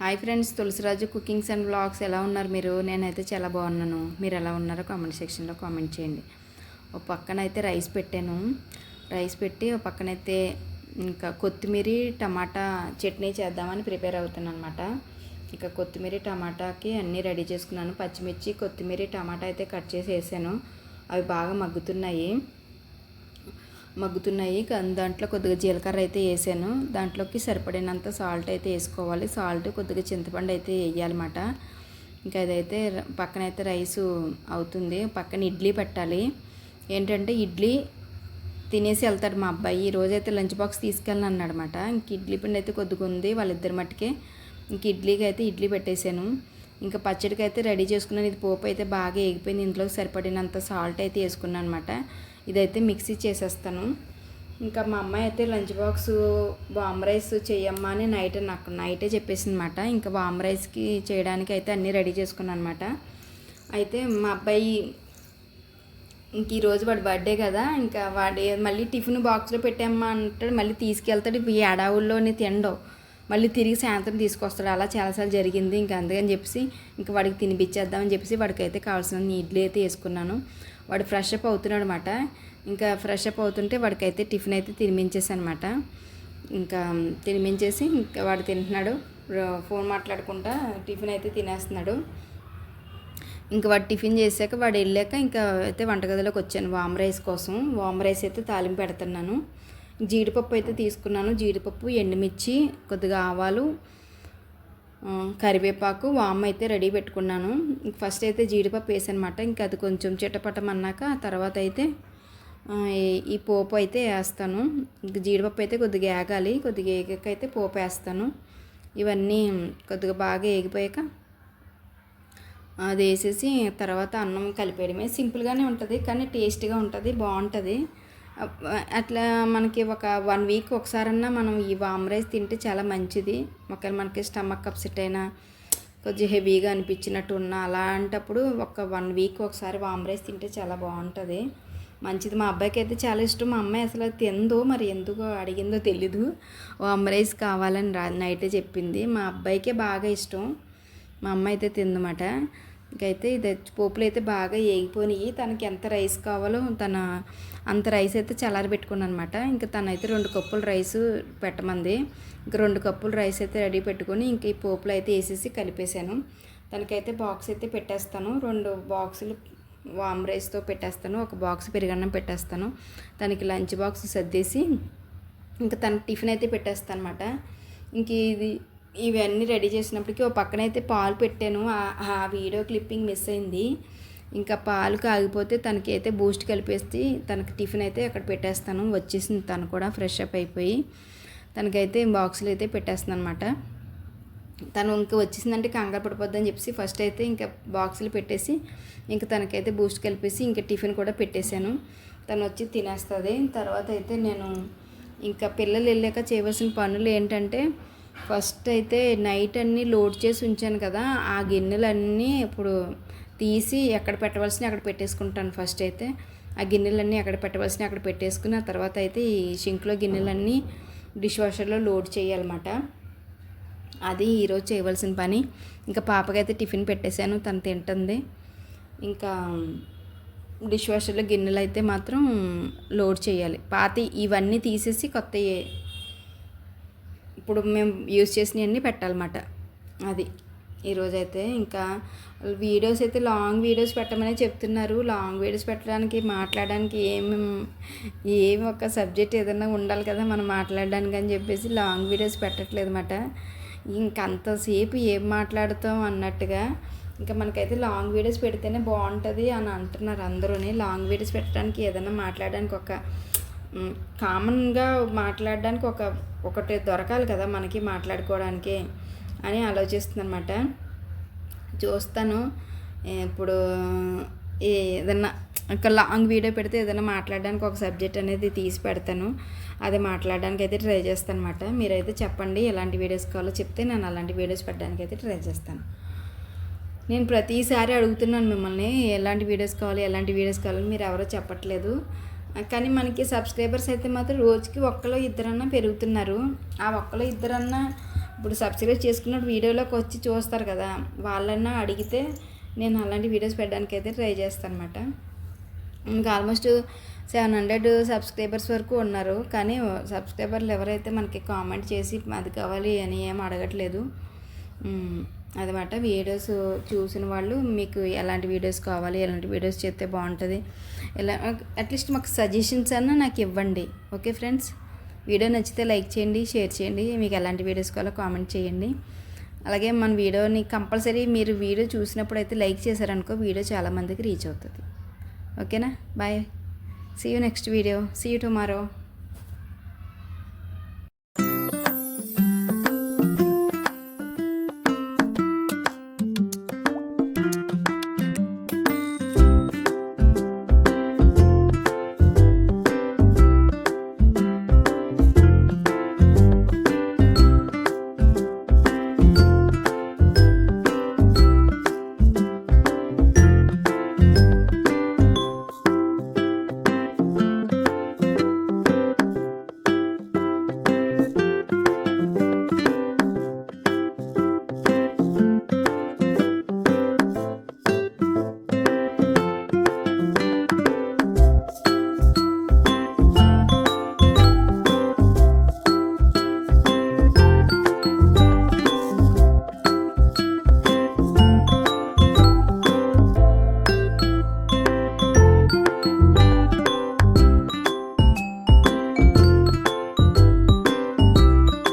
Hi friends Tulasiraju cookings and blogs ఎలా ఉన్నారు మీరు? నేనైతే చాలా బాగున్నాను. మీరు ఎలా ఉన్నారో కామెంట్ సెక్షన్లో కామెంట్ చేయండి. ఒక పక్కన అయితే రైస్ పెట్టాను. రైస్ పెట్టి ఒక పక్కనైతే ఇంకా కొత్తిమీర టమాటా చట్నీ చేద్దామని ప్రిపేర్ అవుతున్నాను అనమాట ఇక కొత్తిమీర టమాటాకి అన్నీ రెడీ చేసుకున్నాను. పచ్చిమిర్చి కొత్తిమీర టమాటా అయితే కట్ చేసి వేసాను అవి బాగా మగ్గుతున్నాయి. మగ్గుతున్నాయి. దాంట్లో కొద్దిగా జీలకర్ర అయితే వేసాను. దాంట్లోకి సరిపడినంత సాల్ట్ అయితే వేసుకోవాలి. సాల్ట్ కొద్దిగా చింతపండు అయితే వేయాలన్నమాట. ఇంకా అదైతే ర- పక్కన అయితే రైసు అవుతుంది. పక్కన ఇడ్లీ పెట్టాలి. ఏంటంటే ఇడ్లీ తినేసి వెళ్తాడు మా అబ్బాయి. ఈ రోజైతే లంచ్ బాక్స్ తీసుకెళ్ళను అన్నమాట ఇంక ఇడ్లీ పిండి అయితే కొద్దిగా ఉంది వాళ్ళిద్దరి మట్టుకే. ఇంక ఇడ్లీకి అయితే ఇడ్లీ పెట్టేశాను ఇంకా పచ్చడికి అయితే రెడీ చేసుకున్నాను. ఇది పోపు అయితే బాగా ఏగిపోయింది ఇంట్లోకి సరిపడినంత సాల్ట్ అయితే వేసుకున్నాను అనమాట ఇదైతే మిక్సీ చేసేస్తాను. ఇంకా మా అమ్మాయి అయితే లంచ్ బాక్స్ బామ్ రైస్ చేయమ్మా అని నైట్ నాకు నైటే చెప్పేసిందనమాట ఇంకా బామ్ రైస్కి చేయడానికి అయితే అన్నీ రెడీ చేసుకున్నాను అనమాట అయితే మా అబ్బాయి ఇంక ఈరోజు వాడు వాడి బర్త్డే కదా ఇంకా వాడి మళ్ళీ టిఫిన్ బాక్స్లో పెట్టామ్మా అంటాడు. మళ్ళీ తీసుకెళ్తాడు. ఈ అడవుల్లోని తినడవు మళ్ళీ తిరిగి సాయంత్రం తీసుకొస్తాడు. అలా చాలాసార్లు జరిగింది. ఇంకా అందుకని చెప్పేసి ఇంకా వాడికి తినిపించేద్దామని చెప్పేసి వాడికి అయితే కావాల్సిన ఇడ్లీ అయితే వేసుకున్నాను. వాడు ఫ్రెష్ అప్ అవుతున్నాడు అనమాట ఇంకా ఫ్రెష్ అప్ అవుతుంటే వాడికైతే టిఫిన్ అయితే తినిపించేసాను అనమాట ఇంకా తినిపించేసి ఇంకా వాడు తింటున్నాడు. ఫోన్ మాట్లాడుకుంటా టిఫిన్ అయితే తినేస్తున్నాడు. ఇంకా వాడు టిఫిన్ చేశాక వాడు వెళ్ళాక ఇంకా అయితే వంటగదిలోకి వచ్చాను వామ్ రైస్ కోసం. వామ్ రైస్ అయితే తాలింపు పెడుతున్నాను. జీడిపప్పు అయితే తీసుకున్నాను. జీడిపప్పు ఎండుమిర్చి కొద్దిగా ఆవాలు కరివేపాకు వామ్ అయితే రెడీ పెట్టుకున్నాను. ఫస్ట్ అయితే జీడిపప్పు వేసానమాట. ఇంకా అది కొంచెం చిటపటమన్నాక ఆ తర్వాత అయితే ఈ- ఈ పోపు అయితే వేస్తాను. జీడిపప్పు అయితే కొద్దిగా ఏగాలి. కొద్దిగా ఏగాక అయితే పోపు వేస్తాను. ఇవన్నీ కొద్దిగా బాగా ఏగిపోయాక అది వేసేసి తర్వాత అన్నం కలిపేయడమే. సింపుల్గానే ఉంటుంది కానీ టేస్ట్గా ఉంటుంది బాగుంటుంది. అట్లా మనకి ఒక వన్ వీక్ ఒకసారన్నా మనం ఈ వామ్ రైస్ తింటే చాలా మంచిది. ఒకవేళ మనకి స్టమక్ అప్సెట్ అయినా కొంచెం హెవీగా అనిపించినట్టు ఉన్నా అలాంటప్పుడు ఒక వన్ వీక్ ఒకసారి వామ్ రైస్ తింటే చాలా బాగుంటుంది. మంచిది. మా అబ్బాయికి అయితే చాలా ఇష్టం. మా అమ్మాయి అసలు తిందో మరి ఎందుకో అడిగిందో తెలీదు. వామ్ రైస్ కావాలని రా నైటే చెప్పింది. మా అబ్బాయికే బాగా ఇష్టం. మా అమ్మ అయితే తిందన్నమాట. ఇంకైతే ఇది పోపులు అయితే బాగా వేగిపోయినాయి తనకి ఎంత రైస్ కావాలో తన అంత రైస్ అయితే చల్లారి పెట్టుకున్నాను అనమాట ఇంకా తనైతే రెండు కప్పులు రైస్ పెట్టమంది. ఇంకా రెండు కప్పులు రైస్ అయితే రెడీ పెట్టుకొని ఇంక ఈ పోపులు అయితే వేసేసి కలిపేశాను. తనకైతే బాక్స్ అయితే పెట్టేస్తాను. రెండు బాక్సులు వామ్ రైస్తో పెట్టేస్తాను. ఒక బాక్స్ పెరుగన్నం పెట్టేస్తాను. తనకి లంచ్ బాక్స్ సర్దేసి ఇంకా తన టిఫిన్ అయితే పెట్టేస్తాను అనమాట ఇంక ఇది ఇవన్నీ రెడీ చేసినప్పటికీ ఓ పక్కన అయితే పాలు పెట్టాను. ఆ- ఆ వీడియో క్లిప్పింగ్ మిస్ అయింది. ఇంకా పాలు కాగిపోతే తనకి అయితే బూస్ట్ కలిపేసి తనకి టిఫిన్ అయితే అక్కడ పెట్టేస్తాను. వచ్చేసింది తను కూడా ఫ్రెష్ అప్ అయిపోయి. తనకైతే బాక్సులు అయితే పెట్టేస్తాను అనమాట తను ఇంకా వచ్చేసిందంటే కంగారు పడిపోద్దని చెప్పేసి ఫస్ట్ అయితే ఇంకా బాక్సులు పెట్టేసి ఇంకా తనకైతే బూస్ట్ కలిపేసి ఇంకా టిఫిన్ కూడా పెట్టేశాను. తను వచ్చి తినేస్తుంది. తర్వాత అయితే నేను ఇంకా పిల్లలు వెళ్ళాక చేయవలసిన పనులు ఏంటంటే ఫస్ట్ అయితే నైట్ అన్నీ లోడ్ చేసి ఉంచాను కదా ఆ గిన్నెలన్నీ ఇప్పుడు తీసి ఎక్కడ పెట్టవలసిన అక్కడ పెట్టేసుకుంటాను ఫస్ట్ అయితే. ఆ గిన్నెలన్నీ అక్కడ పెట్టవలసిన అక్కడ పెట్టేసుకుని ఆ తర్వాత అయితే ఈ షింక్లో గిన్నెలన్నీ డిష్ వాషర్లో లోడ్ చేయాలన్నమాట. అది ఈరోజు చేయవలసిన పని. ఇంకా పాపకైతే టిఫిన్ పెట్టేశాను తను తింటుంది. ఇంకా డిష్ వాషర్లో గిన్నెలు అయితే మాత్రం లోడ్ చేయాలి. పాతి ఇవన్నీ తీసేసి కొత్త ఇప్పుడు మేము యూజ్ చేసినవన్నీ పెట్టాలన్నమాట. అది. ఈరోజైతే ఇంకా వీడియోస్ అయితే లాంగ్ వీడియోస్ పెట్టమని చెప్తున్నారు. లాంగ్ వీడియోస్ పెట్టడానికి మాట్లాడడానికి ఏమి ఏమి ఒక సబ్జెక్ట్ ఏదైనా ఉండాలి కదా మనం మాట్లాడడానికి అని చెప్పేసి లాంగ్ వీడియోస్ పెట్టట్లేదు అనమాట ఇంకంతసేపు ఏం మాట్లాడుతాం అన్నట్టుగా ఇంకా మనకైతే లాంగ్ వీడియోస్ పెడితేనే బాగుంటుంది అని అంటున్నారు అందరూని. లాంగ్ వీడియోస్ పెట్టడానికి ఏదైనా మాట్లాడడానికి ఒక కామన్గా మాట్లాడడానికి ఒక ఒకటి దొరకాలి కదా మనకి మాట్లాడుకోవడానికి అని ఆలోచిస్తుందన్నమాట. చూస్తాను. ఇప్పుడు ఏదన్నా ఒక లాంగ్ వీడియో పెడితే ఏదైనా మాట్లాడడానికి ఒక సబ్జెక్ట్ అనేది తీసి పెడతాను. అది మాట్లాడడానికి అయితే ట్రై చేస్తాను అనమాట మీరైతే చెప్పండి ఎలాంటి వీడియోస్ కావాలో చెప్తే నేను అలాంటి వీడియోస్ పెట్టడానికి అయితే ట్రై చేస్తాను. నేను ప్రతిసారి అడుగుతున్నాను మిమ్మల్ని ఎలాంటి వీడియోస్ కావాలి ఎలాంటి వీడియోస్ కావాలి మీరు ఎవరో చెప్పట్లేదు. కానీ మనకి సబ్స్క్రైబర్స్ అయితే మాత్రం రోజుకి ఒక్కలో ఇద్దరన్నా పెరుగుతున్నారు. ఆ ఒక్కలో ఇద్దరన్నా ఇప్పుడు సబ్స్క్రైబ్ చేసుకున్నప్పుడు వీడియోలోకి వచ్చి చూస్తారు కదా వాళ్ళన్నా అడిగితే నేను అలాంటి వీడియోస్ పెట్టడానికి అయితే ట్రై చేస్తాను అనమాట ఇంకా ఆల్మోస్ట్ సెవెన్ హండ్రెడ్ సబ్స్క్రైబర్స్ వరకు ఉన్నారు. కానీ సబ్స్క్రైబర్లు ఎవరైతే మనకి కామెంట్ చేసి అది కావాలి అని ఏం అడగట్లేదు. అదమాట. వీడియోస్ చూసిన వాళ్ళు మీకు ఎలాంటి వీడియోస్ కావాలి ఎలాంటి వీడియోస్ చేస్తే బాగుంటుంది ఎలా అట్లీస్ట్ మాకు సజెషన్స్ అన్నా నాకు ఇవ్వండి. Okay friends? వీడియో నచ్చితే లైక్ చేయండి షేర్ చేయండి. మీకు ఎలాంటి వీడియోస్ కావాలో కామెంట్ చేయండి. అలాగే మన వీడియోని కంపల్సరీ మీరు వీడియో చూసినప్పుడు అయితే లైక్ చేశారనుకో వీడియో చాలామందికి రీచ్ అవుతుంది. ఓకేనా? Bye. See you next video see you tomorrow